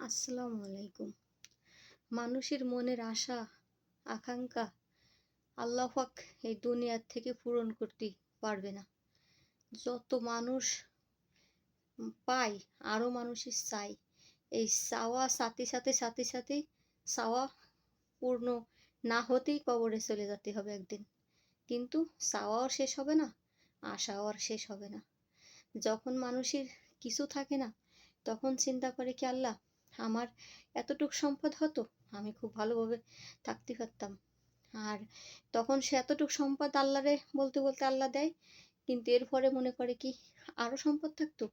আসসালামু আলাইকুম। মানুষের মনের আশা, আকাঙ্ক্ষা আল্লাহ পাক এই দুনিয়ার থেকে পূরণ করতে পারবে না। যত মানুষ পায় আরও মানুষের চাই এই চাওয়া সাথে সাথে সাথে সাথে চাওয়া পূর্ণ না হতেই কবরে চলে যেতে হবে একদিন। কিন্তু চাওয়াও শেষ হবে না, আশাও আর শেষ হবে না। যখন মানুষের কিছু থাকে না, তখন চিন্তা করে কি আল্লাহ আমার এতটুক সম্পদ হতো? আমি খুব ভালোভাবে থাকতে পারতাম। আর তখন সে এতটুক সম্পদ আল্লাহরে বলতে বলতে আল্লাহ দেয়, কিন্তু এরপরে মনে করে কি আরও সম্পদ থাকতো?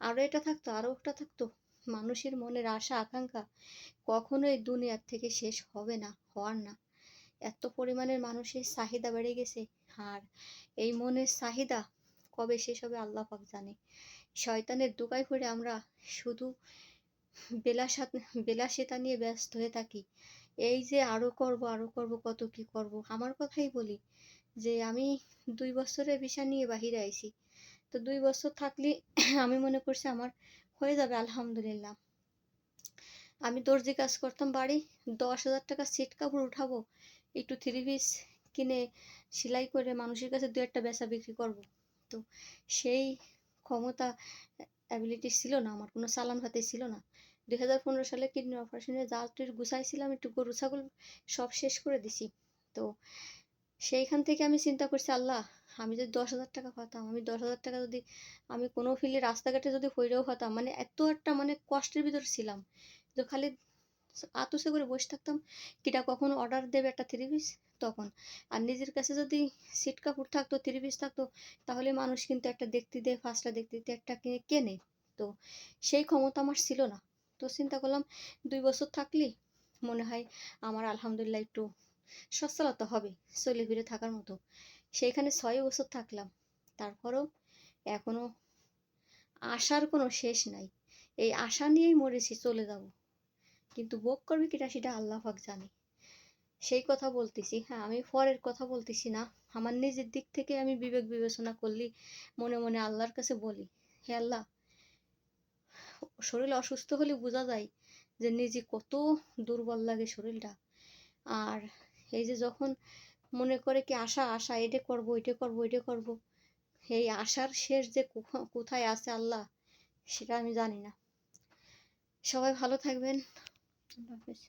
আরও এটা থাকতো আরও ওটা থাকতো? মানুষের মনের আশা, আকাঙ্ক্ষা কখনোই দুনিয়ার থেকে শেষ হবে না, হওয়ার না। এত পরিমাণের মানুষের চাহিদা বেড়ে গেছে, আর এই মনের চাহিদা কবে শেষ হবে আল্লাহ পাক জানে। শয়তানের দোকায় পড়ে আমরা শুধু বিলাসাত বিলাসিতা নিয়ে ব্যস্ত হয়ে থাকি। এই যে আরও করব আরও করব, কত কি করব, আমার কথাই বলি যে আমি দুই বছরের ভিসা নিয়ে বাহিরে আইছি। তো দুই বছর থাকলে আমি মনে করছি আমার হয়ে যাবে, আলহামদুলিল্লাহ। আমি দর্জি কাজ করতাম, বাড়ি দশ হাজার টাকা সিট কাপড় উঠাবো, একটু থ্রি পিস কিনে সেলাই করে মানুষের কাছে দু একটা বেচা বিক্রি করব। তো সেই ক্ষমতা অ্যাবিলিটি ছিল না, আমার কোনো চালান হাতে ছিল না। দুই হাজার পনেরো সালে কিডনি অপারেশনে যা টুর গুছাইছিলাম, একটু গরু, ছাগল সব শেষ করে দিছি। তো সেইখান থেকে আমি চিন্তা করছি, আল্লাহ, আমি যদি দশ হাজার টাকা পাতাম, আমি দশ হাজার টাকা যদি আমি কোনো ফিলে রাস্তাঘাটে যদি হইরেও হতাম মানে এত একটা মানে কষ্টের ভিতর ছিলাম। তো খালি আতুসে করে বসে থাকতাম কিটা কখন অর্ডার দেবে একটা থ্রি পিস তখন। আর নিজের কাছে যদি সিট কাপড় থাকতো থ্রি পিস থাকতো, তাহলে মানুষ কিন্তু একটা দেখতে দেয় ফার্স্টটা দেখতে দিতে একটা কিনে, কেনে। তো সেই ক্ষমতা আমার ছিল না। তো চিন্তা করলাম, দুই বছর থাকলি মনে হয় আমার আলহামদুলিল্লাহ একটু সচ্ছলতা হবে, চলে ফিরে থাকার মতো। সেইখানে ছয় বছর থাকলাম। তারপরেও এখনও আশার কোনো শেষ নাই। এই আশা নিয়েই মরেছি, চলে যাব। কিন্তু ভোগ করবে কিটা সেটা আল্লাহ পাক জানে। সেই কথা বলতেছি হ্যাঁ আমি পরের কথা বলতেছি না। আমার নিজের দিক থেকে আমি বিবেক বিবেচনা করলি, মনে মনে আল্লাহর কাছে বলি, হে আল্লাহ, শরীর অসুস্থ হলে বোঝা যায় যে নিজে কত দুর্বল লাগে শরীরটা। আর এই যে যখন মনে করে কি আশা আশা, এটা করব এটা করব এটা করব, এই আশার শেষ যে কোথায় আছে আল্লাহ, সেটা আমি জানি না। সবাই ভালো থাকবেন। আল্লাহ হাফেজ